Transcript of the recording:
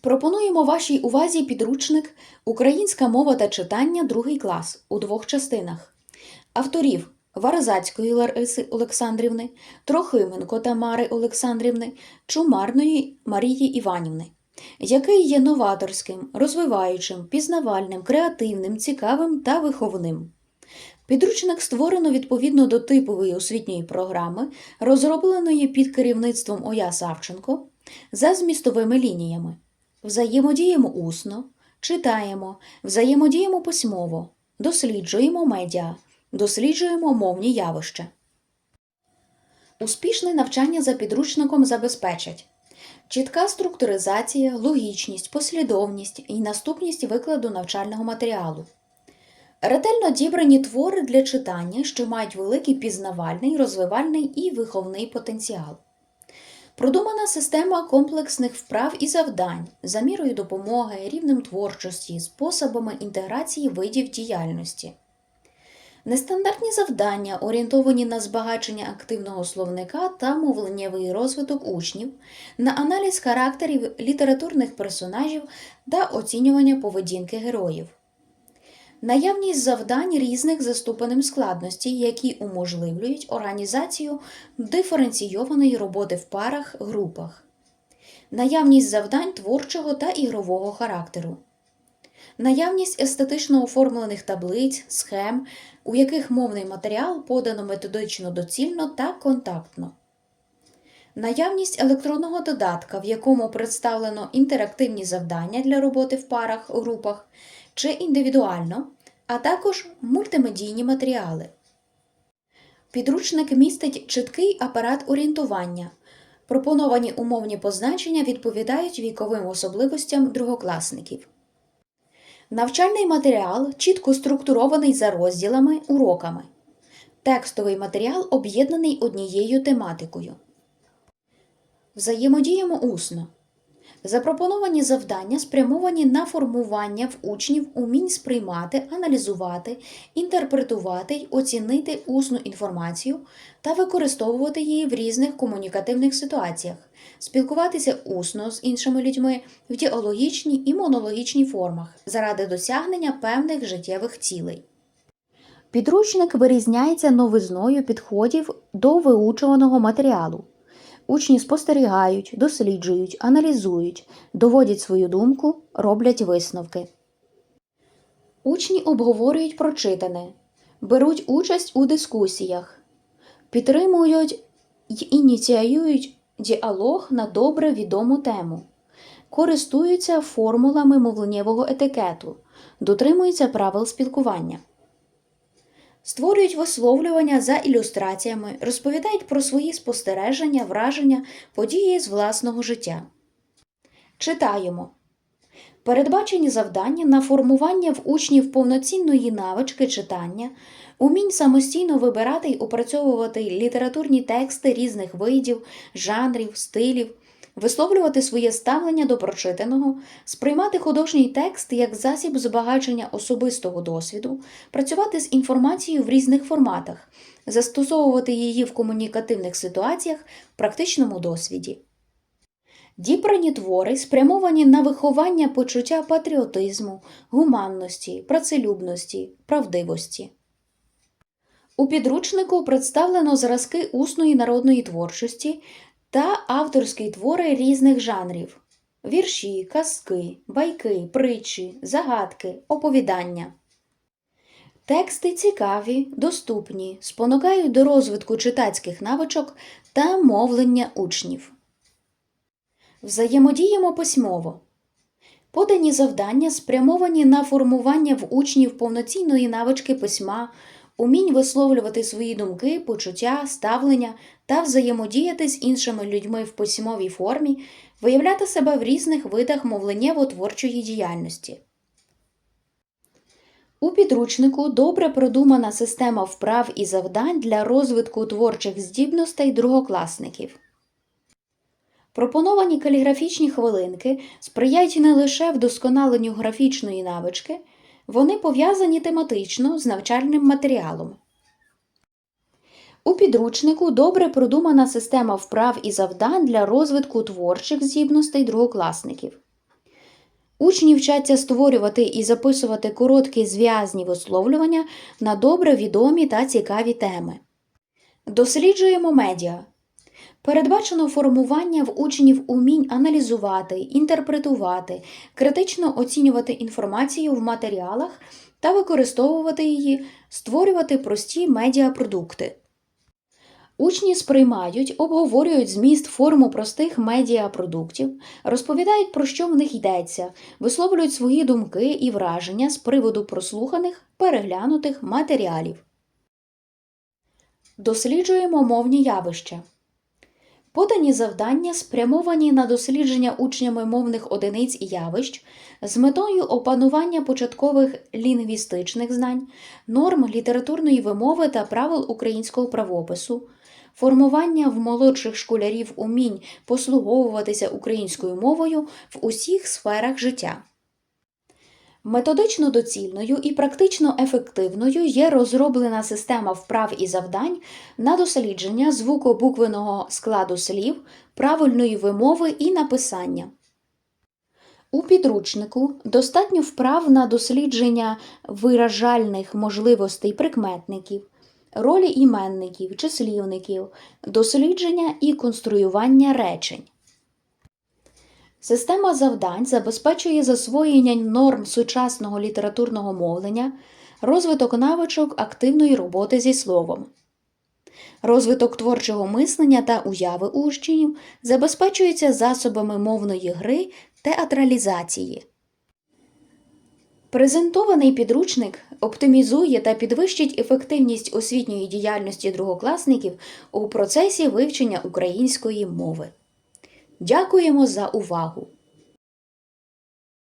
Пропонуємо вашій увазі підручник Українська мова та читання другий клас у двох частинах. Авторів Варазацької Лариси Олександрівни, Трохименко Тамари Олександрівни, Чумарної Марії Іванівни, який є новаторським, розвиваючим, пізнавальним, креативним, цікавим та виховним. Підручник створено відповідно до типової освітньої програми, розробленої під керівництвом Оя Савченко за змістовими лініями. Взаємодіємо усно, читаємо, взаємодіємо письмово, досліджуємо медіа, досліджуємо мовні явища. Успішне навчання за підручником забезпечать чітка структуризація, логічність, послідовність і наступність викладу навчального матеріалу. Ретельно дібрані твори для читання, що мають великий пізнавальний, розвивальний і виховний потенціал. Продумана система комплексних вправ і завдань за мірою допомоги, рівнем творчості, способами інтеграції видів діяльності. Нестандартні завдання орієнтовані на збагачення активного словника та мовленнєвий розвиток учнів, на аналіз характерів літературних персонажів та оцінювання поведінки героїв. Наявність завдань різних за складності, які уможливлюють організацію диференційованої роботи в парах, групах. Наявність завдань творчого та ігрового характеру. Наявність естетично оформлених таблиць, схем, у яких мовний матеріал подано методично доцільно та контактно. Наявність електронного додатка, в якому представлено інтерактивні завдання для роботи в парах, групах чи індивідуально, а також мультимедійні матеріали. Підручник містить чіткий апарат орієнтування. Пропоновані умовні позначення відповідають віковим особливостям другокласників. Навчальний матеріал чітко структурований за розділами уроками. Текстовий матеріал об'єднаний однією тематикою. Взаємодіємо усно. Запропоновані завдання спрямовані на формування в учнів умінь сприймати, аналізувати, інтерпретувати й оцінити усну інформацію та використовувати її в різних комунікативних ситуаціях, спілкуватися усно з іншими людьми в діалогічній і монологічній формах заради досягнення певних життєвих цілей. Підручник вирізняється новизною підходів до виучуваного матеріалу. Учні спостерігають, досліджують, аналізують, доводять свою думку, роблять висновки. Учні обговорюють прочитане, беруть участь у дискусіях, підтримують й ініціюють діалог на добре відому тему, користуються формулами мовленнєвого етикету, дотримуються правил спілкування. Створюють висловлювання за ілюстраціями, розповідають про свої спостереження, враження, події з власного життя. Читаємо. Передбачені завдання на формування в учнів повноцінної навички читання, умінь самостійно вибирати й опрацьовувати літературні тексти різних видів, жанрів, стилів, висловлювати своє ставлення до прочитаного, сприймати художній текст як засіб збагачення особистого досвіду, працювати з інформацією в різних форматах, застосовувати її в комунікативних ситуаціях в практичному досвіді. Дібрані твори спрямовані на виховання почуття патріотизму, гуманності, працелюбності, правдивості. У підручнику представлено зразки усної народної творчості та авторські твори різних жанрів: вірші, казки, байки, притчі, загадки, оповідання. Тексти цікаві, доступні, спонукають до розвитку читацьких навичок та мовлення учнів. Взаємодіємо письмово. Подані завдання спрямовані на формування в учнів повноцінної навички письма, умінь висловлювати свої думки, почуття, ставлення та взаємодіяти з іншими людьми в письмовій формі, виявляти себе в різних видах мовленнєво-творчої діяльності. У підручнику добре продумана система вправ і завдань для розвитку творчих здібностей другокласників. Пропоновані каліграфічні хвилинки сприяють не лише вдосконаленню графічної навички, вони пов'язані тематично з навчальним матеріалом. У підручнику добре продумана система вправ і завдань для розвитку творчих здібностей другокласників. Учні вчаться створювати і записувати короткі зв'язні висловлювання на добре відомі та цікаві теми. Досліджуємо медіа. Передбачено формування в учнів умінь аналізувати, інтерпретувати, критично оцінювати інформацію в матеріалах та використовувати її, створювати прості медіапродукти. Учні сприймають, обговорюють зміст форму простих медіапродуктів, розповідають, про що в них йдеться, висловлюють свої думки і враження з приводу прослуханих, переглянутих матеріалів. Досліджуємо мовні явища. Подані завдання спрямовані на дослідження учнями мовних одиниць і явищ з метою опанування початкових лінгвістичних знань, норм літературної вимови та правил українського правопису, формування в молодших школярів умінь послуговуватися українською мовою в усіх сферах життя. Методично доцільною і практично ефективною є розроблена система вправ і завдань на дослідження звукобуквеного складу слів, правильної вимови і написання. У підручнику достатньо вправ на дослідження виражальних можливостей прикметників, ролі іменників, числівників, дослідження і конструювання речень. Система завдань забезпечує засвоєння норм сучасного літературного мовлення, розвиток навичок активної роботи зі словом. Розвиток творчого мислення та уяви учнів забезпечується засобами мовної гри театралізації. Презентований підручник оптимізує та підвищить ефективність освітньої діяльності другокласників у процесі вивчення української мови. Дякуємо за увагу!